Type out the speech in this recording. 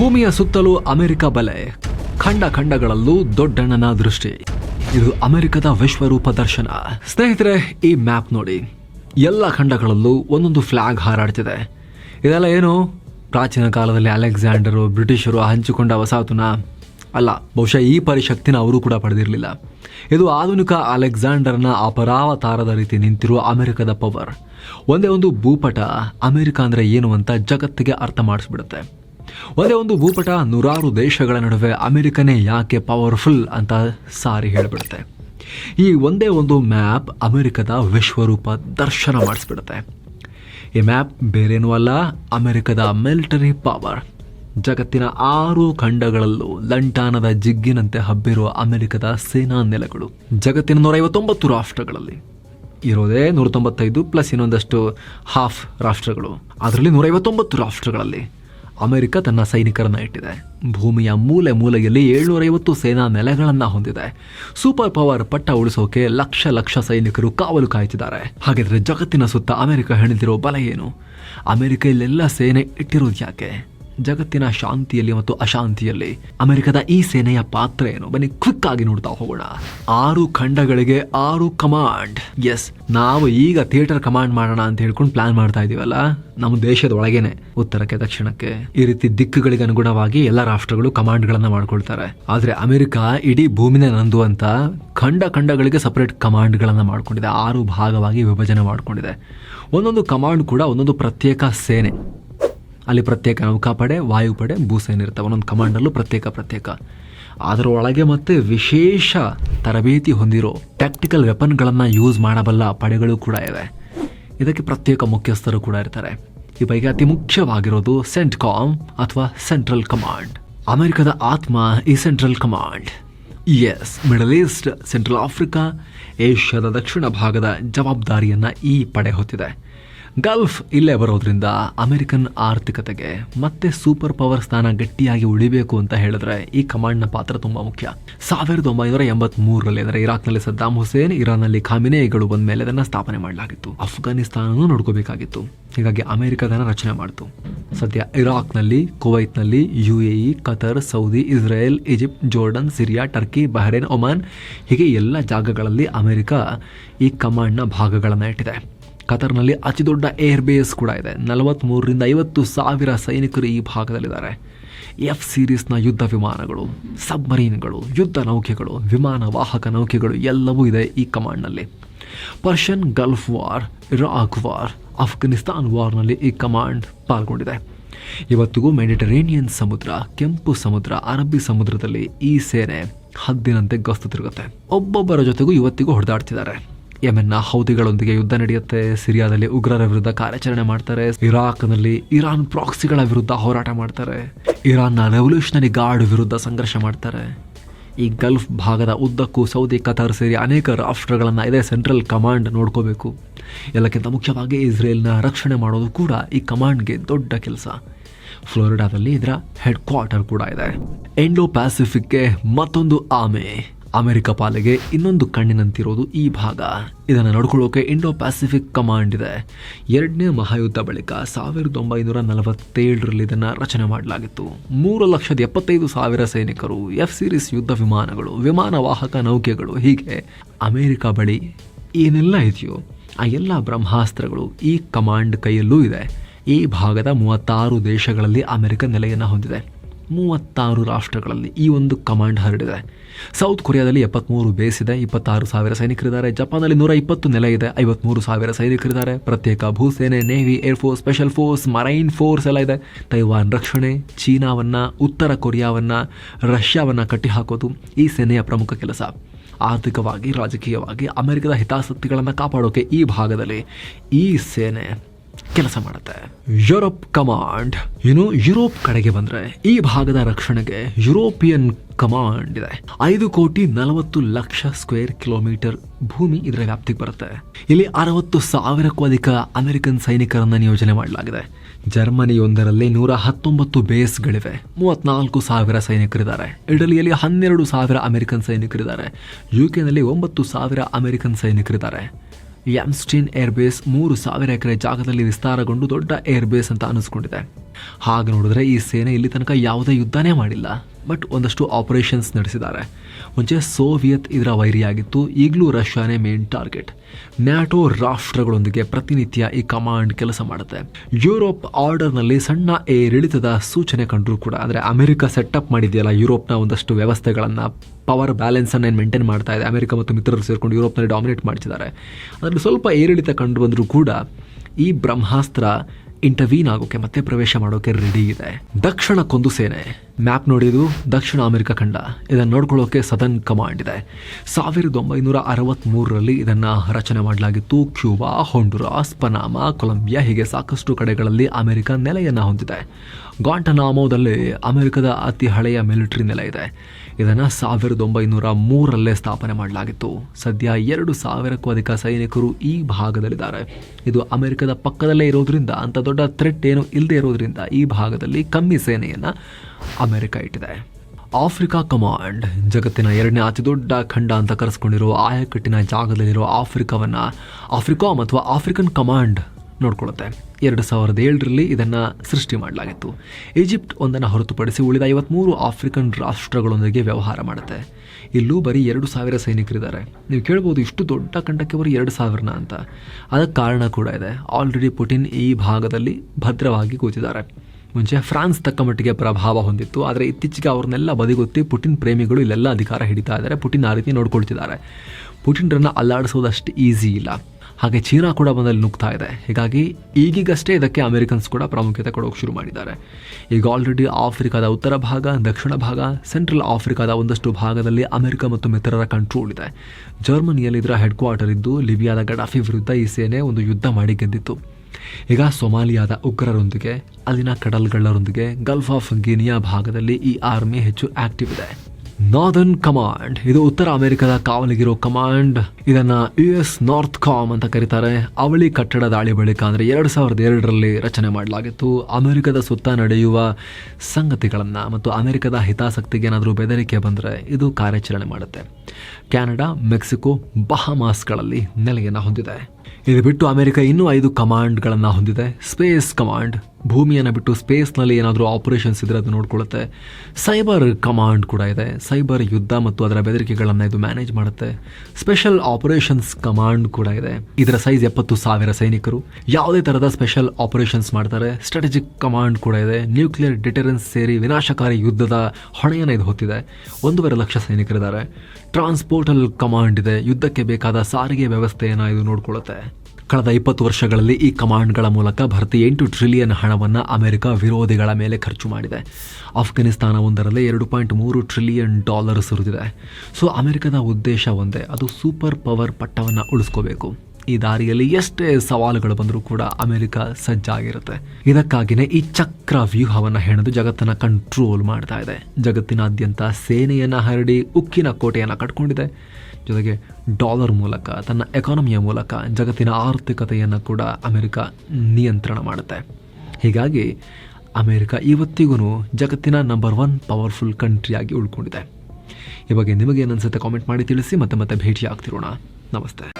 ಭೂಮಿಯ ಸುತ್ತಲೂ ಅಮೆರಿಕ ಬಲೆ. ಖಂಡ ಖಂಡಗಳಲ್ಲೂ ದೊಡ್ಡಣ್ಣನ ದೃಷ್ಟಿ. ಇದು ಅಮೆರಿಕದ ವಿಶ್ವರೂಪ ದರ್ಶನ. ಸ್ನೇಹಿತರೆ, ಈ ಮ್ಯಾಪ್ ನೋಡಿ. ಎಲ್ಲ ಖಂಡಗಳಲ್ಲೂ ಒಂದೊಂದು ಫ್ಲಾಗ್ ಹಾರಾಡ್ತಿದೆ. ಇದೆಲ್ಲ ಏನು? ಪ್ರಾಚೀನ ಕಾಲದಲ್ಲಿ ಅಲೆಕ್ಸಾಂಡರು, ಬ್ರಿಟಿಷರು ಹಂಚಿಕೊಂಡ ವಸಾಹತುನ? ಅಲ್ಲ, ಬಹುಶಃ ಈ ಪರಿಶಕ್ತಿನ ಅವರು ಕೂಡ ಪಡೆದಿರಲಿಲ್ಲ. ಇದು ಆಧುನಿಕ ಅಲೆಕ್ಸಾಂಡರ್ನ ಅಪರಾವತಾರದ ರೀತಿ ನಿಂತಿರುವ ಅಮೆರಿಕದ ಪವರ್. ಒಂದೇ ಒಂದು ಭೂಪಟ ಅಮೆರಿಕ ಅಂದರೆ ಏನು ಅಂತ ಜಗತ್ತಿಗೆ ಅರ್ಥ ಮಾಡಿಸ್ಬಿಡುತ್ತೆ. ಒಂದೇ ಒಂದು ಭೂಪಟ ನೂರಾರು ದೇಶಗಳ ನಡುವೆ ಅಮೆರಿಕನೇ ಯಾಕೆ ಪವರ್ಫುಲ್ ಅಂತ ಸಾರಿ ಹೇಳಿಬಿಡುತ್ತೆ. ಈ ಒಂದೇ ಒಂದು ಮ್ಯಾಪ್ ಅಮೆರಿಕದ ವಿಶ್ವರೂಪ ದರ್ಶನ ಮಾಡಿಸ್ಬಿಡುತ್ತೆ. ಈ ಮ್ಯಾಪ್ ಬೇರೇನೂ ಅಲ್ಲ, ಅಮೆರಿಕದ ಮಿಲಿಟರಿ ಪವರ್ ಜಗತ್ತಿನ ಆರು ಖಂಡಗಳಲ್ಲೂ ಲಂಟಾನದ ಜಿಗ್ಗಿನಂತೆ ಹಬ್ಬಿರುವ ಅಮೆರಿಕದ ಸೇನಾ ನೆಲೆಗಳು ಜಗತ್ತಿನ ನೂರ ಐವತ್ತೊಂಬತ್ತು ರಾಷ್ಟ್ರಗಳಲ್ಲಿ. ಇರೋದೇ ನೂರ ತೊಂಬತ್ತೈದು ಪ್ಲಸ್ ಇನ್ನೊಂದಷ್ಟು ಹಾಫ್ ರಾಷ್ಟ್ರಗಳು. ಅದರಲ್ಲಿ ನೂರ ಐವತ್ತೊಂಬತ್ತು ರಾಷ್ಟ್ರಗಳಲ್ಲಿ. ಅಮೆರಿಕ ತನ್ನ ಸೈನಿಕರನ್ನು ಇಟ್ಟಿದೆ. ಭೂಮಿಯ ಮೂಲೆ ಮೂಲೆಯಲ್ಲಿ ಏಳ್ನೂರೈವತ್ತು ಸೇನಾ ನೆಲೆಗಳನ್ನು ಹೊಂದಿದೆ. ಸೂಪರ್ ಪವರ್ ಪಟ್ಟ ಉಳಿಸೋಕೆ ಲಕ್ಷ ಲಕ್ಷ ಸೈನಿಕರು ಕಾವಲು ಕಾಯ್ತಿದ್ದಾರೆ. ಹಾಗಿದ್ರೆ ಜಗತ್ತಿನ ಸುತ್ತ ಅಮೆರಿಕ ಹೆಣೆದಿರೋ ಬಲ ಏನು? ಅಮೆರಿಕ ಇಲ್ಲೆಲ್ಲ ಸೇನೆ ಇಟ್ಟಿರೋದು ಯಾಕೆ ಜಗತ್ತಿನ ಶಾಂತಿಯಲ್ಲಿ ಮತ್ತು ಅಶಾಂತಿಯಲ್ಲಿ ಅಮೆರಿಕದ ಈ ಸೇನೆಯ ಪಾತ್ರ ಏನು ಬನ್ನಿ ಕ್ವಿಕ್ ಆಗಿ ನೋಡ್ತಾ ಹೋಗೋಣ. ಆರು ಖಂಡಗಳಿಗೆ ಆರು ಕಮಾಂಡ್ ಎಸ್ ನಾವು ಈಗ ಥಿಯೇಟರ್ ಕಮಾಂಡ್ ಮಾಡೋಣ ಅಂತ ಹೇಳ್ಕೊಂಡು ಪ್ಲಾನ್ ಮಾಡ್ತಾ ಇದೀವಲ್ಲ? ನಮ್ಮ ದೇಶದ ಒಳಗೇನೆ, ಉತ್ತರಕ್ಕೆ ದಕ್ಷಿಣಕ್ಕೆ. ಈ ರೀತಿ ದಿಕ್ಕುಗಳಿಗೆ ಅನುಗುಣವಾಗಿ ಎಲ್ಲ ರಾಷ್ಟ್ರಗಳು ಕಮಾಂಡ್ಗಳನ್ನ ಮಾಡ್ಕೊಳ್ತಾರೆ. ಆದ್ರೆ ಅಮೆರಿಕ ಇಡೀ ಭೂಮಿನ ನಂದು ಅಂತ ಖಂಡ ಖಂಡಗಳಿಗೆ ಸಪರೇಟ್ ಕಮಾಂಡ್ಗಳನ್ನ ಮಾಡ್ಕೊಂಡಿದೆ. ಆರು ಭಾಗವಾಗಿ ವಿಭಜನೆ ಮಾಡ್ಕೊಂಡಿದೆ. ಒಂದೊಂದು ಕಮಾಂಡ್ ಕೂಡ ಒಂದೊಂದು ಪ್ರತ್ಯೇಕ ಸೇನೆ. ಅಲ್ಲಿ ಪ್ರತ್ಯೇಕ ನೌಕಾಪಡೆ, ವಾಯುಪಡೆ, ಭೂಸೇನೆ ಇರ್ತವೆ ಒಂದೊಂದು ಕಮಾಂಡಲ್ಲೂ ಪ್ರತ್ಯೇಕ ಪ್ರತ್ಯೇಕ. ಅದರ ಒಳಗೆ ಮತ್ತೆ ವಿಶೇಷ ತರಬೇತಿ ಹೊಂದಿರೋ ಟ್ಯಾಕ್ಟಿಕಲ್ ವೆಪನ್ಗಳನ್ನು ಯೂಸ್ ಮಾಡಬಲ್ಲ ಪಡೆಗಳು ಕೂಡ ಇವೆ. ಇದಕ್ಕೆ ಪ್ರತ್ಯೇಕ ಮುಖ್ಯಸ್ಥರು ಕೂಡ ಇರ್ತಾರೆ. ಈ ಪೈಕಿ ಅತಿ ಮುಖ್ಯವಾಗಿರೋದು ಸೆಂಟ್ ಕಾಮ್ ಅಥವಾ ಸೆಂಟ್ರಲ್ ಕಮಾಂಡ್ ಅಮೆರಿಕದ ಆತ್ಮ ಈ central command as Middle East Central Africa ಏಷ್ಯಾದ ದಕ್ಷಿಣ ಭಾಗದ ಜವಾಬ್ದಾರಿಯನ್ನು ಈ ಪಡೆ ಹೊತ್ತಿದೆ. ಗಲ್ಫ್ ಇಲ್ಲೇ ಬರೋದ್ರಿಂದ ಅಮೆರಿಕನ್ ಆರ್ಥಿಕತೆಗೆ ಮತ್ತೆ ಸೂಪರ್ ಪವರ್ ಸ್ಥಾನ ಗಟ್ಟಿಯಾಗಿ ಉಳಿಬೇಕು ಅಂತ ಹೇಳಿದ್ರೆ ಈ ಕಮಾಂಡ್ನ ಪಾತ್ರ ತುಂಬಾ ಮುಖ್ಯ. ಸಾವಿರದ ಒಂಬೈನೂರ ಎಂಬತ್ ಮೂರರಲ್ಲಿ ಅಂದರೆ ಇರಾಕ್ನಲ್ಲಿ ಸದ್ದಾಂ ಹುಸೇನ್, ಇರಾನ್ನಲ್ಲಿ ಖಾಮಿನೇಗಳು ಬಂದ ಮೇಲೆ ಅದನ್ನ ಸ್ಥಾಪನೆ ಮಾಡಲಾಗಿತ್ತು. ಅಫ್ಘಾನಿಸ್ತಾನನೂ ನೋಡ್ಕೋಬೇಕಾಗಿತ್ತು. ಹೀಗಾಗಿ ಅಮೆರಿಕ ರಚನೆ ಮಾಡಿತು. ಸದ್ಯ ಇರಾಕ್ನಲ್ಲಿ, ಕುವೈತ್ನಲ್ಲಿ U A E Qatar Saudi, Israel, Egypt, Jordan, Syria, Turkey, Bahrain, Oman ಹೀಗೆ ಎಲ್ಲ ಜಾಗಗಳಲ್ಲಿ ಅಮೆರಿಕ ಈ ಕಮಾಂಡ್ನ ಭಾಗಗಳನ್ನು ಇಟ್ಟಿದೆ. ಕತರ್ನಲ್ಲಿ ಅತಿ ದೊಡ್ಡ ಏರ್ ಬೇಸ್ ಕೂಡ ಇದೆ. ನಲವತ್ತ್ಮೂರರಿಂದ ಐವತ್ತು ಸಾವಿರ ಸೈನಿಕರು ಈ ಭಾಗದಲ್ಲಿದ್ದಾರೆ. ಎಫ್ ಸೀರೀಸ್ನ ಯುದ್ಧ ವಿಮಾನಗಳು, ಸಬ್ಮರೀನ್ಗಳು, ಯುದ್ಧ ನೌಕೆಗಳು, ವಿಮಾನ ವಾಹಕ ನೌಕೆಗಳು ಎಲ್ಲವೂ ಇದೆ ಈ ಕಮಾಂಡ್ನಲ್ಲಿ. Persian Gulf war, Iraq war Afghanistan ವಾರ್ನಲ್ಲಿ ಈ ಕಮಾಂಡ್ ಪಾಲ್ಗೊಂಡಿದೆ. ಇವತ್ತಿಗೂ ಮೆಡಿಟರೇನಿಯನ್ ಸಮುದ್ರ, ಕೆಂಪು ಸಮುದ್ರ, ಅರಬ್ಬಿ ಸಮುದ್ರದಲ್ಲಿ ಈ ಸೇನೆ ಹದ್ದಿನಂತೆ ಗಸ್ತು ತಿರುಗುತ್ತೆ. ಒಬ್ಬೊಬ್ಬರ ಜೊತೆಗೂ ಇವತ್ತಿಗೂ ಹೊಡೆದಾಡ್ತಿದ್ದಾರೆ. ಯೆಮೆನ್ನ ಹೌದಿಗಳೊಂದಿಗೆ ಯುದ್ಧ ನಡೆಯುತ್ತೆ. ಸಿರಿಯಾದಲ್ಲಿ ಉಗ್ರರ ವಿರುದ್ಧ ಕಾರ್ಯಾಚರಣೆ ಮಾಡ್ತಾರೆ. ಇರಾಕ್ನಲ್ಲಿ ಇರಾನ್ ಪ್ರಾಕ್ಸಿಗಳ ವಿರುದ್ಧ ಹೋರಾಟ ಮಾಡ್ತಾರೆ. ಇರಾನ್ನ ರೆವಲ್ಯೂಷನರಿ ಗಾರ್ಡ್ ವಿರುದ್ಧ ಸಂಘರ್ಷ ಮಾಡ್ತಾರೆ. ಈ ಗಲ್ಫ್ ಭಾಗದ ಉದ್ದಕ್ಕೂ ಸೌದಿ, ಕತಾರ್ ಸೇರಿ ಅನೇಕ ರಾಷ್ಟ್ರಗಳನ್ನು ಇದೇ ಸೆಂಟ್ರಲ್ ಕಮಾಂಡ್ ನೋಡ್ಕೋಬೇಕು. ಎಲ್ಲಕ್ಕಿಂತ ಮುಖ್ಯವಾಗಿ ಇಸ್ರೇಲ್ನ ರಕ್ಷಣೆ ಮಾಡೋದು ಕೂಡ ಈ ಕಮಾಂಡ್ಗೆ ದೊಡ್ಡ ಕೆಲಸ. ಫ್ಲೋರಿಡಾದಲ್ಲಿ ಇದರ ಹೆಡ್ ಕ್ವಾರ್ಟರ್ ಕೂಡ ಇದೆ. ಎಂಡೋ ಪ್ಯಾಸಿಫಿಕ್ಗೆ ಮತ್ತೊಂದು ಆಮೆ. ಅಮೆರಿಕ ಪಾಲಿಗೆ ಇನ್ನೊಂದು ಕಣ್ಣಿನಂತಿರೋದು ಈ ಭಾಗ. ಇದನ್ನು ನೋಡ್ಕೊಳ್ಳೋಕೆ ಇಂಡೋ ಪ್ಯಾಸಿಫಿಕ್ ಕಮಾಂಡ್ ಇದೆ. ಎರಡನೇ ಮಹಾಯುದ್ಧ ಬಳಿಕ ಸಾವಿರದ ಒಂಬೈನೂರ ನಲವತ್ತೇಳರಲ್ಲಿ ಇದನ್ನು ರಚನೆ ಮಾಡಲಾಗಿತ್ತು. ಮೂರು ಲಕ್ಷದ ಎಪ್ಪತ್ತೈದು ಸಾವಿರ ಸೈನಿಕರು, ಎಫ್ ಸಿರೀಸ್ ಯುದ್ಧ ವಿಮಾನಗಳು, ವಿಮಾನ ವಾಹಕ ನೌಕೆಗಳು, ಹೀಗೆ ಅಮೆರಿಕ ಬಳಿ ಏನೆಲ್ಲ ಇದೆಯೋ, ಆ ಎಲ್ಲ ಬ್ರಹ್ಮಾಸ್ತ್ರಗಳು ಈ ಕಮಾಂಡ್ ಕೈಯಲ್ಲೂ ಇದೆ. ಈ ಭಾಗದ ಮೂವತ್ತಾರು ದೇಶಗಳಲ್ಲಿ ಅಮೆರಿಕ ನೆಲೆಯನ್ನು ಹೊಂದಿದೆ. ಮೂವತ್ತಾರು ರಾಷ್ಟ್ರಗಳಲ್ಲಿ ಈ ಒಂದು ಕಮಾಂಡ್ ಹರಡಿದೆ. ಸೌತ್ ಕೊರಿಯಾದಲ್ಲಿ ಎಪ್ಪತ್ಮೂರು ಬೇಸ್ ಇದೆ ಇಪ್ಪತ್ತಾರು ಸಾವಿರ ಸೈನಿಕರಿದ್ದಾರೆ. ಜಪಾನಲ್ಲಿ ನೂರ ಇಪ್ಪತ್ತು ನೆಲೆ ಇದೆ, ಐವತ್ಮೂರು ಸಾವಿರ ಸೈನಿಕರಿದ್ದಾರೆ. ಪ್ರತ್ಯೇಕ ಭೂಸೇನೆ, navy air force special force, marine force ಎಲ್ಲ ಇದೆ. ತೈವಾನ್ ರಕ್ಷಣೆ, ಚೀನಾವನ್ನು, ಉತ್ತರ ಕೊರಿಯಾವನ್ನು, ರಷ್ಯಾವನ್ನು ಕಟ್ಟಿಹಾಕೋದು ಈ ಸೇನೆಯ ಪ್ರಮುಖ ಕೆಲಸ. ಆರ್ಥಿಕವಾಗಿ, ರಾಜಕೀಯವಾಗಿ ಅಮೆರಿಕದ ಹಿತಾಸಕ್ತಿಗಳನ್ನು ಕಾಪಾಡೋಕೆ ಈ ಭಾಗದಲ್ಲಿ ಈ ಸೇನೆ ಕೆಲಸ ಮಾಡುತ್ತೆ. ಯುರೋಪ್ ಕಮಾಂಡ್ ಏನು ಯುರೋಪ್ ಕಡೆಗೆ ಬಂದ್ರೆ ಈ ಭಾಗದ ರಕ್ಷಣೆಗೆ ಯುರೋಪಿಯನ್ ಕಮಾಂಡ್ ಇದೆ. ಐದು ಕೋಟಿ ನಲವತ್ತು ಲಕ್ಷ ಸ್ಕ್ವೇರ್ ಕಿಲೋಮೀಟರ್ ಭೂಮಿ ಇದರ ವ್ಯಾಪ್ತಿಗೆ ಬರುತ್ತೆ. ಇಲ್ಲಿ ಅರವತ್ತು ಸಾವಿರಕ್ಕೂ ಅಧಿಕ ಅಮೆರಿಕನ್ ಸೈನಿಕರನ್ನ ನಿಯೋಜನೆ ಮಾಡಲಾಗಿದೆ. ಜರ್ಮನಿಯೊಂದರಲ್ಲಿ ನೂರ ಹತ್ತೊಂಬತ್ತು ಬೇಸ್ಗಳಿವೆ. ಮೂವತ್ನಾಲ್ಕು ಸಾವಿರ ಸೈನಿಕರಿದ್ದಾರೆ. ಇಟಲಿಯಲ್ಲಿ ಹನ್ನೆರಡು ಸಾವಿರ ಅಮೆರಿಕನ್ ಸೈನಿಕರಿದ್ದಾರೆ. ಯುಕೆನಲ್ಲಿ ಒಂಬತ್ತು ಸಾವಿರ ಅಮೆರಿಕನ್ ಸೈನಿಕರಿದ್ದಾರೆ. ಯಾಮ್ಸ್ಟಿನ್ ಏರ್ಬೇಸ್ ಮೂರು ಸಾವಿರ ಎಕರೆ ಜಾಗದಲ್ಲಿ ವಿಸ್ತಾರಗೊಂಡು ದೊಡ್ಡ ಏರ್ಬೇಸ್ ಅಂತ ಅನಿಸ್ಕೊಂಡಿದೆ. ಹಾಗೆ ನೋಡಿದ್ರೆ ಈ ಸೇನೆ ಇಲ್ಲಿ ತನಕ ಯಾವುದೇ ಯುದ್ಧನೇ ಮಾಡಿಲ್ಲ, ಬಟ್ ಒಂದಷ್ಟು ಆಪರೇಷನ್ಸ್ ನಡೆಸಿದ್ದಾರೆ. ಮುಂಚೆ ಸೋವಿಯತ್ ಇದರ ವೈರಿಯಾಗಿತ್ತು, ಈಗಲೂ ರಷ್ಯಾನೇ ಮೇನ್ ಟಾರ್ಗೆಟ್ ನ್ಯಾಟೋ ರಾಷ್ಟ್ರಗಳೊಂದಿಗೆ ಪ್ರತಿನಿತ್ಯ ಈ ಕಮಾಂಡ್ ಕೆಲಸ ಮಾಡುತ್ತೆ. ಯುರೋಪ್ ಆರ್ಡರ್ನಲ್ಲಿ ಸಣ್ಣ ಏರಿಳಿತದ ಸೂಚನೆ ಕಂಡರೂ ಕೂಡ, ಅಂದರೆ ಅಮೆರಿಕ ಸೆಟಪ್ ಮಾಡಿದೆಯಲ್ಲ, ಯುರೋಪ್ನ ಒಂದಷ್ಟು ವ್ಯವಸ್ಥೆಗಳನ್ನು ಪವರ್ ಬ್ಯಾಲೆನ್ಸನ್ನು ಅನ್ನು ಮೇಂಟೈನ್ ಮಾಡ್ತಾ ಇದೆ, ಅಮೆರಿಕ ಮತ್ತು ಮಿತ್ರರು ಸೇರಿಕೊಂಡು ಯುರೋಪ್ನಲ್ಲಿ ಡಾಮಿನೇಟ್ ಮಾಡ್ತಿದ್ದಾರೆ. ಅದರಲ್ಲಿ ಸ್ವಲ್ಪ ಏರಿಳಿತ ಕಂಡು ಬಂದರೂ ಕೂಡ, ಈ ಬ್ರಹ್ಮಾಸ್ತ್ರ ಇಂಟರ್ವೀನ್ ಆಗೋಕೆ, ಮತ್ತೆ ಪ್ರವೇಶ ಮಾಡೋಕೆ ರೆಡಿ ಇದೆ. ದಕ್ಷಿಣಕ್ಕೊಂದು ಸೇನೆ. ಮ್ಯಾಪ್ ನೋಡಿದು ದಕ್ಷಿಣ ಅಮೆರಿಕ ಖಂಡ. ಇದನ್ನು ನೋಡ್ಕೊಳ್ಳೋಕೆ ಸದನ್ ಕಮಾಂಡ್ ಇದೆ. ಸಾವಿರದ ಒಂಬೈನೂರ ಅರವತ್ತ್ಮೂರರಲ್ಲಿ ಇದನ್ನು ರಚನೆ ಮಾಡಲಾಗಿತ್ತು ಕ್ಯೂಬಾ, ಹೊಂಡುರಾಸ್, ಪನಾಮಾ, ಕೊಲಂಬಿಯಾ, ಹೀಗೆ ಸಾಕಷ್ಟು ಕಡೆಗಳಲ್ಲಿ ಅಮೆರಿಕ ನೆಲೆಯನ್ನು ಹೊಂದಿದೆ. ಗಾಂಟನಾಮೋದಲ್ಲಿ ಅಮೆರಿಕದ ಅತಿ ಹಳೆಯ ಮಿಲಿಟರಿ ನೆಲೆ ಇದೆ. ಇದನ್ನು ಸಾವಿರದ ಒಂಬೈನೂರ ಮೂರರಲ್ಲೇ ಸ್ಥಾಪನೆ ಮಾಡಲಾಗಿತ್ತು. ಸದ್ಯ ಎರಡು ಸಾವಿರಕ್ಕೂ ಅಧಿಕ ಸೈನಿಕರು ಈ ಭಾಗದಲ್ಲಿದ್ದಾರೆ. ಇದು ಅಮೆರಿಕದ ಪಕ್ಕದಲ್ಲೇ ಇರೋದ್ರಿಂದ ಅಂಥ ದೊಡ್ಡ ಥ್ರೆಟ್ ಏನು ಇಲ್ಲದೆ ಇರೋದ್ರಿಂದ ಈ ಭಾಗದಲ್ಲಿ ಕಮ್ಮಿ ಸೇನೆಯನ್ನು ಅಮೆರಿಕ ಇಟ್ಟಿದೆ. ಆಫ್ರಿಕಾ ಕಮಾಂಡ್ ಜಗತ್ತಿನ ಎರಡನೇ ಅತಿ ದೊಡ್ಡ ಖಂಡ ಅಂತ ಕರೆಸ್ಕೊಂಡಿರೋ ಆಯಕಟ್ಟಿನ ಜಾಗದಲ್ಲಿರೋ ಆಫ್ರಿಕಾವನ್ನು ಆಫ್ರಿಕಾ ಅಥವಾ ಆಫ್ರಿಕನ್ ಕಮಾಂಡ್ ನೋಡ್ಕೊಳ್ಳುತ್ತೆ. ಎರಡು ಸಾವಿರದ ಏಳರಲ್ಲಿ ಇದನ್ನು ಸೃಷ್ಟಿ ಮಾಡಲಾಗಿತ್ತು. ಈಜಿಪ್ಟ್ ಒಂದನ್ನು ಹೊರತುಪಡಿಸಿ ಉಳಿದ ಐವತ್ಮೂರು ಆಫ್ರಿಕನ್ ರಾಷ್ಟ್ರಗಳೊಂದಿಗೆ ವ್ಯವಹಾರ ಮಾಡುತ್ತೆ. ಇಲ್ಲೂ ಬರೀ ಎರಡು ಸಾವಿರ ಸೈನಿಕರಿದ್ದಾರೆ. ನೀವು ಕೇಳ್ಬೋದು ಇಷ್ಟು ದೊಡ್ಡ ಖಂಡಕ್ಕೆ ಬರೀ ಎರಡು ಸಾವಿರನ ಅಂತ. ಅದಕ್ಕೆ ಕಾರಣ ಕೂಡ ಇದೆ. ಆಲ್ರೆಡಿ ಪುಟಿನ್ ಈ ಭಾಗದಲ್ಲಿ ಭದ್ರವಾಗಿ ಕೂತಿದ್ದಾರೆ. ಮುಂಚೆ ಫ್ರಾನ್ಸ್ ತಕ್ಕ ಮಟ್ಟಿಗೆ ಪ್ರಭಾವ ಹೊಂದಿತ್ತು. ಆದರೆ ಇತ್ತೀಚೆಗೆ ಅವ್ರನ್ನೆಲ್ಲ ಬದಿಗೊತ್ತಿ ಪುಟಿನ್ ಪ್ರೇಮಿಗಳು ಇಲ್ಲೆಲ್ಲ ಅಧಿಕಾರ ಹಿಡಿತಾ ಇದ್ದಾರೆ. ಪುಟಿನ್ ಆ ರೀತಿ ನೋಡ್ಕೊಳ್ತಿದ್ದಾರೆ. ಪುಟಿನ್ರನ್ನ ಅಲ್ಲಾಡಿಸೋದಷ್ಟು ಈಸಿ ಇಲ್ಲ. ಹಾಗೆ ಚೀನಾ ಕೂಡ ಬಂದಲ್ಲಿ ನುಗ್ತಾ ಇದೆ. ಹೀಗಾಗಿ ಈಗೀಗಷ್ಟೇ ಇದಕ್ಕೆ ಅಮೆರಿಕನ್ಸ್ ಕೂಡ ಪ್ರಾಮುಖ್ಯತೆ ಕೊಡೋಕೆ ಶುರು ಮಾಡಿದ್ದಾರೆ. ಈಗ ಆಲ್ರೆಡಿ ಆಫ್ರಿಕಾದ ಉತ್ತರ ಭಾಗ, ದಕ್ಷಿಣ ಭಾಗ ಸೆಂಟ್ರಲ್ ಆಫ್ರಿಕಾದ ಒಂದಷ್ಟು ಭಾಗದಲ್ಲಿ ಅಮೆರಿಕ ಮತ್ತು ಮಿತ್ರರ ಕಂಟ್ರೋಲ್ ಇದೆ. ಜರ್ಮನಿಯಲ್ಲಿ ಇದರ ಹೆಡ್ ಕ್ವಾರ್ಟರ್ ಇದ್ದು, ಲಿಬಿಯಾದ ಗಡಾಫಿ ವಿರುದ್ಧ ಈ ಸೇನೆ ಒಂದು ಯುದ್ಧ ಮಾಡಿ ಗೆದ್ದಿತ್ತು. ಈಗ ಸೊಮಾಲಿಯಾದ ಉಗ್ರರೊಂದಿಗೆ, ಅಲ್ಲಿನ ಕಡಲ್ಗಳರೊಂದಿಗೆ ಗಲ್ಫ್ ಆಫ್ ಗಿನಿಯಾ ಭಾಗದಲ್ಲಿ ಈ ಆರ್ಮಿ ಹೆಚ್ಚು ಆಕ್ಟಿವ್ ಇದೆ. ನಾರ್ದರ್ನ್ ಕಮಾಂಡ್ ಇದು ಉತ್ತರ ಅಮೆರಿಕದ ಕಾವಲಿಗಿರೋ ಕಮಾಂಡ್. ಇದನ್ನ ಯು ಎಸ್ ನಾರ್ತ್ ಕಾಮ್ ಅಂತ ಕರೀತಾರೆ. ಅವಳಿ ಕಟ್ಟಡ ದಾಳಿ ಬಳಿಕ ಅಂದ್ರೆ ಎರಡು ಸಾವಿರದ ಎರಡರಲ್ಲಿ ರಚನೆ ಮಾಡಲಾಗಿತ್ತು. ಅಮೆರಿಕದ ಸುತ್ತ ನಡೆಯುವ ಸಂಗತಿಗಳನ್ನು ಮತ್ತು ಅಮೆರಿಕದ ಹಿತಾಸಕ್ತಿಗೆ ಏನಾದರೂ ಬೆದರಿಕೆ ಬಂದರೆ ಇದು ಕಾರ್ಯಾಚರಣೆ ಮಾಡುತ್ತೆ. ಕ್ಯಾನಡಾ ಮೆಕ್ಸಿಕೋ, ಬಹಮಾಸ್ಗಳಲ್ಲಿ ನೆಲೆಯನ್ನು ಹೊಂದಿದೆ. ಇದು ಬಿಟ್ಟು ಅಮೆರಿಕ ಇನ್ನೂ ಐದು ಕಮಾಂಡ್ಗಳನ್ನು ಹೊಂದಿದೆ. ಸ್ಪೇಸ್ ಕಮಾಂಡ್ ಭೂಮಿಯನ್ನು ಬಿಟ್ಟು ಸ್ಪೇಸ್ನಲ್ಲಿ ಏನಾದರೂ ಆಪರೇಷನ್ಸ್ ಇದ್ದರೆ ಅದು ನೋಡ್ಕೊಳ್ಳುತ್ತೆ. ಸೈಬರ್ ಕಮಾಂಡ್ ಕೂಡ ಇದೆ. ಸೈಬರ್ ಯುದ್ಧ ಮತ್ತು ಅದರ ಬೆದರಿಕೆಗಳನ್ನು ಇದು ಮ್ಯಾನೇಜ್ ಮಾಡುತ್ತೆ. ಸ್ಪೆಷಲ್ ಆಪರೇಷನ್ಸ್ ಕಮಾಂಡ್ ಕೂಡ ಇದೆ. ಇದರ ಸೈಜ್ ಎಪ್ಪತ್ತು ಸಾವಿರ ಸೈನಿಕರು. ಯಾವುದೇ ಥರದ ಸ್ಪೆಷಲ್ ಆಪರೇಷನ್ಸ್ ಮಾಡ್ತಾರೆ. ಸ್ಟ್ರಾಟಜಿಕ್ ಕಮಾಂಡ್ ಕೂಡ ಇದೆ. ನ್ಯೂಕ್ಲಿಯರ್ ಡಿಟರೆನ್ಸ್ ಸೇರಿ ವಿನಾಶಕಾರಿ ಯುದ್ಧದ ಹೊಣೆಯನ್ನು ಇದು ಹೊತ್ತಿದೆ. ಒಂದೂವರೆ ಲಕ್ಷ ಸೈನಿಕರಿದ್ದಾರೆ. ಟ್ರಾನ್ಸ್ಪೋರ್ಟಲ್ ಕಮಾಂಡ್ ಇದೆ. ಯುದ್ಧಕ್ಕೆ ಬೇಕಾದ ಸಾರಿಗೆ ವ್ಯವಸ್ಥೆಯನ್ನು ಇದು ನೋಡ್ಕೊಳ್ಳುತ್ತೆ. ಕಳೆದ ಇಪ್ಪತ್ತು ವರ್ಷಗಳಲ್ಲಿ ಈ ಕಮಾಂಡ್ಗಳ ಮೂಲಕ ಭಾರತ ಎಂಟು ಟ್ರಿಲಿಯನ್ ಹಣವನ್ನು ಅಮೆರಿಕ ವಿರೋಧಿಗಳ ಮೇಲೆ ಖರ್ಚು ಮಾಡಿದೆ. ಆಫ್ಘನಿಸ್ತಾನ ಒಂದರಲ್ಲಿ ಎರಡು ಪಾಯಿಂಟ್ ಮೂರು ಟ್ರಿಲಿಯನ್ ಡಾಲರ್ ಸುರಿದಿದೆ. ಸೊ, ಅಮೆರಿಕದ ಉದ್ದೇಶ ಒಂದೇ, ಅದು ಸೂಪರ್ ಪವರ್ ಪಟ್ಟವನ್ನು ಉಳಿಸ್ಕೋಬೇಕು. ಈ ದಾರಿಯಲ್ಲಿ ಎಷ್ಟೇ ಸವಾಲುಗಳು ಬಂದರೂ ಕೂಡ ಅಮೆರಿಕ ಸಜ್ಜಾಗಿರುತ್ತೆ. ಇದಕ್ಕಾಗಿಯೇ ಈ ಚಕ್ರ ವ್ಯೂಹವನ್ನು ಹೆಣೆದು ಜಗತ್ತನ್ನು ಕಂಟ್ರೋಲ್ ಮಾಡ್ತಾ ಇದೆ. ಜಗತ್ತಿನಾದ್ಯಂತ ಸೇನೆಯನ್ನು ಹರಡಿ ಉಕ್ಕಿನ ಕೋಟೆಯನ್ನು ಕಟ್ಕೊಂಡಿದೆ. ಜೊತೆಗೆ ಡಾಲರ್ ಮೂಲಕ, ತನ್ನ ಎಕಾನಮಿಯ ಮೂಲಕ, ಜಗತ್ತಿನ ಆರ್ಥಿಕತೆಯನ್ನು ಕೂಡ ಅಮೆರಿಕ ನಿಯಂತ್ರಣ ಮಾಡುತ್ತೆ. ಹೀಗಾಗಿ ಅಮೆರಿಕ ಇವತ್ತಿಗೂ ಜಗತ್ತಿನ ನಂಬರ್ ಒನ್ ಪವರ್ಫುಲ್ ಕಂಟ್ರಿಯಾಗಿ ಉಳ್ಕೊಂಡಿದೆ. ಈ ಬಗ್ಗೆ ನಿಮಗೇನು ಅನಿಸುತ್ತೆ ಕಾಮೆಂಟ್ ಮಾಡಿ ತಿಳಿಸಿ, ಮತ್ತೆ ಮತ್ತೆ ಭೇಟಿ ಆಗ್ತಿರೋಣ ನಮಸ್ತೆ.